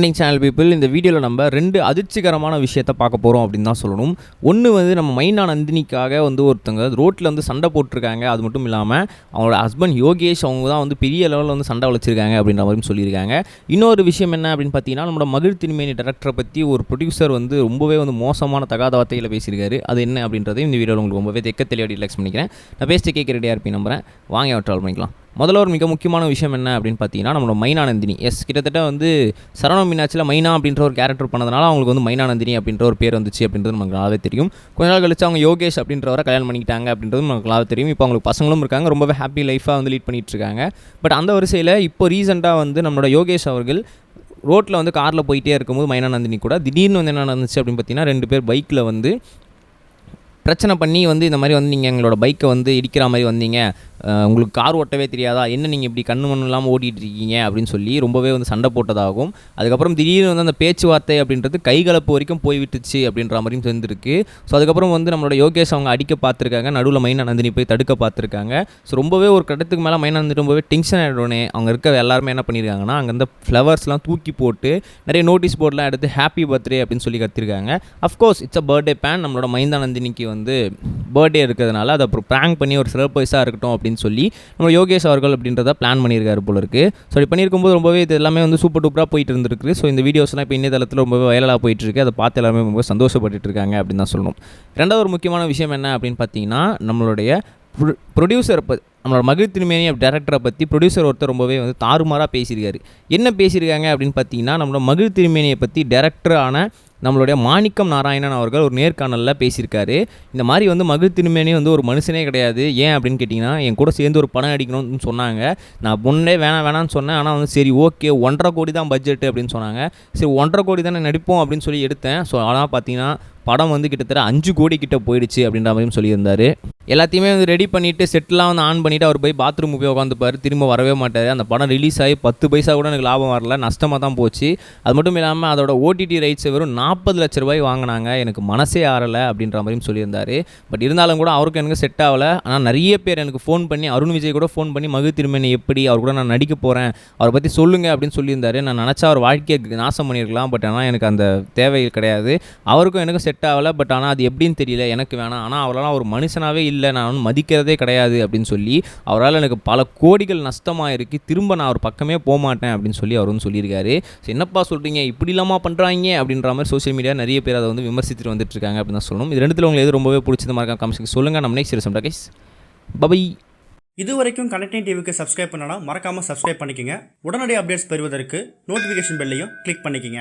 Morning channel people இந்த வீடியோவில் நம்ம ரெண்டு அதிர்ச்சிகரமான விஷயத்த பார்க்க போகிறோம் அப்படின்னு தான் சொல்லணும். ஒன்று வந்து நம்ம மைனா நந்தினிக்காக வந்து ஒருத்தங்க ரோட்டில் வந்து சண்டை போட்டிருக்காங்க. அது மட்டும் இல்லாமல் அவங்களோட ஹஸ்பண்ட் யோகேஷ் அவங்க தான் வந்து பெரிய லெவலில் வந்து சண்டை வளர்ச்சிருக்காங்க அப்படின்ற மாதிரி சொல்லியிருக்காங்க. இன்னொரு விஷயம் என்ன அப்படின்னு பார்த்தீங்கன்னா நம்மளோட மகிழ் திருமேனி டேரக்டரை பற்றி ஒரு ப்ரொடியூசர் வந்து ரொம்பவே வந்து மோசமான தகாத வார்த்தையில் பேசியிருக்காரு. அது என்ன அப்படின்றதையும் இந்த வீடியோவில் உங்களுக்கு ரொம்பவே தெக்க தெளிவாக ரிலாக்ஸ் பண்ணிக்கிறேன். நான் பேசிட்டு கேட்க ரெடியாக இருப்பேன் நம்புறேன். வாங்க ட்ராவல் பண்ணிக்கலாம். முதல்ல ஒரு மிக முக்கியமான விஷயம் என்ன அப்படின்னு பார்த்தீங்கன்னா நம்மளோட மைனானந்தினி. எஸ் கிட்டத்தட்ட வந்து சரண மீனாட்சியில் மைனா அப்படின்ற ஒரு கேரக்டர் பண்ணதுனால அவங்களுக்கு வந்து மைனானந்தினி அப்படின்ற ஒரு பேர் வந்துச்சு அப்படின்றது நமக்கு நல்லாவே தெரியும். கொஞ்ச நாள் கழிச்சு அவங்க யோகேஷ் அப்படின்றவரை கல்யாணம் பண்ணிக்கிட்டாங்க அப்படின்றது நமக்கு நல்லாவே தெரியும். இப்போ அவங்களுக்கு பசங்களும் இருக்காங்க ரொம்பவே ஹாப்பி லைஃபாக வந்து லீட் பண்ணிகிட்டு இருக்காங்க. பட் அந்த வரிசையில் இப்போ ரீசெண்டாக வந்து நம்மளோட யோகேஷ் அவர்கள் ரோட்டில் வந்து காரில் போயிட்டே இருக்கும்போது மைனானந்தினி கூட திடீர்னு வந்து என்ன நடந்துச்சு அப்படின்னு பார்த்தீங்கன்னா ரெண்டு பேர் பைக்கில் வந்து பிரச்சனை பண்ணி வந்து இந்த மாதிரி வந்து நீங்கள் எங்களோட பைக்கை வந்து இடிக்கிற மாதிரி வந்தீங்க. உங்களுக்கு கார் ஓட்டவே தெரியாதா? என்ன நீங்கள் இப்படி கண்ணு மண்ணு இல்லாமல் ஓட்டிகிட்டு இருக்கீங்க அப்படின்னு சொல்லி ரொம்பவே வந்து சண்டை போட்டதாகும் அதுக்கப்புறம் திடீர்னு வந்து அந்த பேச்சுவார்த்தை அப்படின்றது கைகலப்பு வரைக்கும் போய் விட்டுச்சு அப்படின்ற மாதிரியும் சேர்ந்துருக்கு ஸோ அதுக்கப்புறம் வந்து நம்மளோட யோகேஷ் அவங்க அடிக்க பார்த்துருக்காங்க. நடுவில் மைனா நந்தினி போய் தடுக்க பார்த்துருக்காங்க. ஸோ ரொம்பவே ஒரு கட்டத்துக்கு மேலே மைனா நந்தினி ரொம்பவே டென்ஷன் ஆகிடனே அவங்க இருக்க எல்லாருமே என்ன பண்ணியிருக்காங்கன்னா அங்கே இருந்த ஃப்ளவர்ஸ்லாம் தூக்கி போட்டு நிறைய நோட்டீஸ் போர்ட்லாம் எடுத்து ஹாப்பி பர்த்டே அப்படின்னு சொல்லி கத்திருக்காங்க. Of course it's a birthday fan நம்மளோட மைந்தா நந்தினிக்கு வந்து பர்த்டே இருக்கிறதுனால அதை அப்புறம் ப்ராங்க் பண்ணி ஒரு சர்ப்ரைஸாக இருக்கட்டும் அப்படின்னு சொல்லி நம்ம யோகேஷ் அவர்கள் அப்படின்றத பிளான் பண்ணியிருக்காரு போல இருக்கு. ஸோ இப்படி பண்ணியிருக்கும்போது ரொம்பவே இது எல்லாமே வந்து சூப்பர் டூப்பராக போயிட்டு இருந்திருக்கு. ஸோ இந்த வீடியோஸ்லாம் இப்போ இணையதளத்தில் ரொம்பவே வைரலாக போயிட்டு இருக்கு. அதை பார்த்து எல்லாமே ரொம்ப சந்தோஷப்பட்டுட்டு இருக்காங்க அப்படின்னு தான் சொல்லணும். ரெண்டாவது ஒரு முக்கியமான விஷயம் என்ன அப்படின்னு பார்த்தீங்கன்னா நம்மளுடைய ப்ரொடியூசர் இப்போ நம்மளோட மகிழ் திருமேனி டேரக்டரை பற்றி ப்ரொடியூசர் ஒருத்தர் ரொம்பவே வந்து தாறுமாறாக பேசியிருக்காரு. என்ன பேசியிருக்காங்க அப்படின்னு பார்த்தீங்கன்னா நம்மளோட மகிழ் திருமேனியை பற்றி டேரக்டரான நம்மளுடைய மாணிக்கம் நாராயணன் அவர்கள் ஒரு நேர்காணலில் பேசியிருக்காரு. இந்த மாதிரி வந்து மகிழ் திருமேனி வந்து ஒரு மனுஷனே கிடையாது. ஏன் அப்படின்னு கேட்டிங்கன்னா என் கூட சேர்ந்து ஒரு படம் அடிக்கணும்னு சொன்னாங்க. நான் முன்னே வேணாம் வேணாம்னு சொன்னேன். ஆனால் வந்து சரி ஓகே ஒன்றரை கோடி தான் பட்ஜெட் அப்படின்னு சொன்னாங்க. சரி ஒன்றரை கோடி தானே நடிப்போம் அப்படின்னு சொல்லி எடுத்தேன். ஸோ ஆனால் பார்த்தீங்கன்னா படம் வந்து கிட்டத்தட்ட அஞ்சு கோடி கிட்ட போயிடுச்சு அப்படின்ற மாதிரியும் சொல்லியிருந்தார். எல்லாத்தையுமே வந்து ரெடி பண்ணிவிட்டு செட்லாம் வந்து ஆன் பண்ணிவிட்டு அவர் போய் பாத்ரூம் போய் உட்காந்துப்பார் திரும்ப வரவே மாட்டார். அந்த படம் ரிலீஸ் ஆகி பத்து பைசா கூட எனக்கு லாபம் வரல. நஷ்டமாக தான் போச்சு. அது மட்டும் இல்லாமல் அதோட ஓடிடி ரைட்ஸை வெறும் நாற்பது லட்ச ரூபாய் வாங்கினாங்க. எனக்கு மனசே ஆறலை அப்படின்ற மாதிரியும் சொல்லியிருந்தார். பட் இருந்தாலும் கூட அவருக்கு எனக்கு செட் ஆகலை. ஆனால் நிறைய பேர் எனக்கு ஃபோன் பண்ணி அருண் விஜய் கூட ஃபோன் பண்ணி மகு திருமணி எப்படி அவர் கூட நான் நடிக்க போகிறேன் அவரை பற்றி சொல்லுங்கள் அப்படின்னு சொல்லியிருந்தாரு. நான் நினச்சா அவர் வாழ்க்கையை நாசம் பண்ணியிருக்கலாம். பட் ஆனால் எனக்கு அந்த தேவை கிடையாது. அவருக்கும் எனக்கு செட் ஆகலை. பட் ஆனால் அது எப்படின்னு தெரியல. எனக்கு வேணாம். ஆனால் அவரெல்லாம் ஒரு மனுஷனாகவே இல்லை. நான் மதிக்கிறதே கிடையாது. அப்படின்னு சொல்லி அவரால் எனக்கு பல கோடிகள் நஷ்டமாக இருக்குது திரும்ப நான் அவர் பக்கமே போக மாட்டேன் அப்படின்னு சொல்லி அவர் வந்து சொல்லியிருக்காரு என்னப்பா சொல்கிறீங்க இப்படி இல்லாமல் பண்ணுறாங்க அப்படின்ற மாதிரி சோஷியல் மீடியா நிறைய பேர் அதை வந்து விமர்சித்துட்டு வந்துட்டு இருக்காங்க அப்படின்னு தான் சொல்லணும். இது ரெண்டுத்தில் உங்களுக்கு எது ரொம்பவே பிடிச்சது மாதிரி கமெண்ட்ஸ் சொல்லுங்கள் நம்ம நெக்ஸ்ட் சொல்கிறேன் கைஸ் பபை இது வரைக்கும் கனெக்டிங் டிவிக்கு சப்ஸ்கிரைப் பண்ணனா மறக்காமல் சப்ஸ்கிரைப் பண்ணிக்கோங்க. உடனடி அப்டேட்ஸ் பெறுவதற்கு நோட்டிஃபிகேஷன் பெல்லையும் கிளிக் பண்ணிக்கங்க.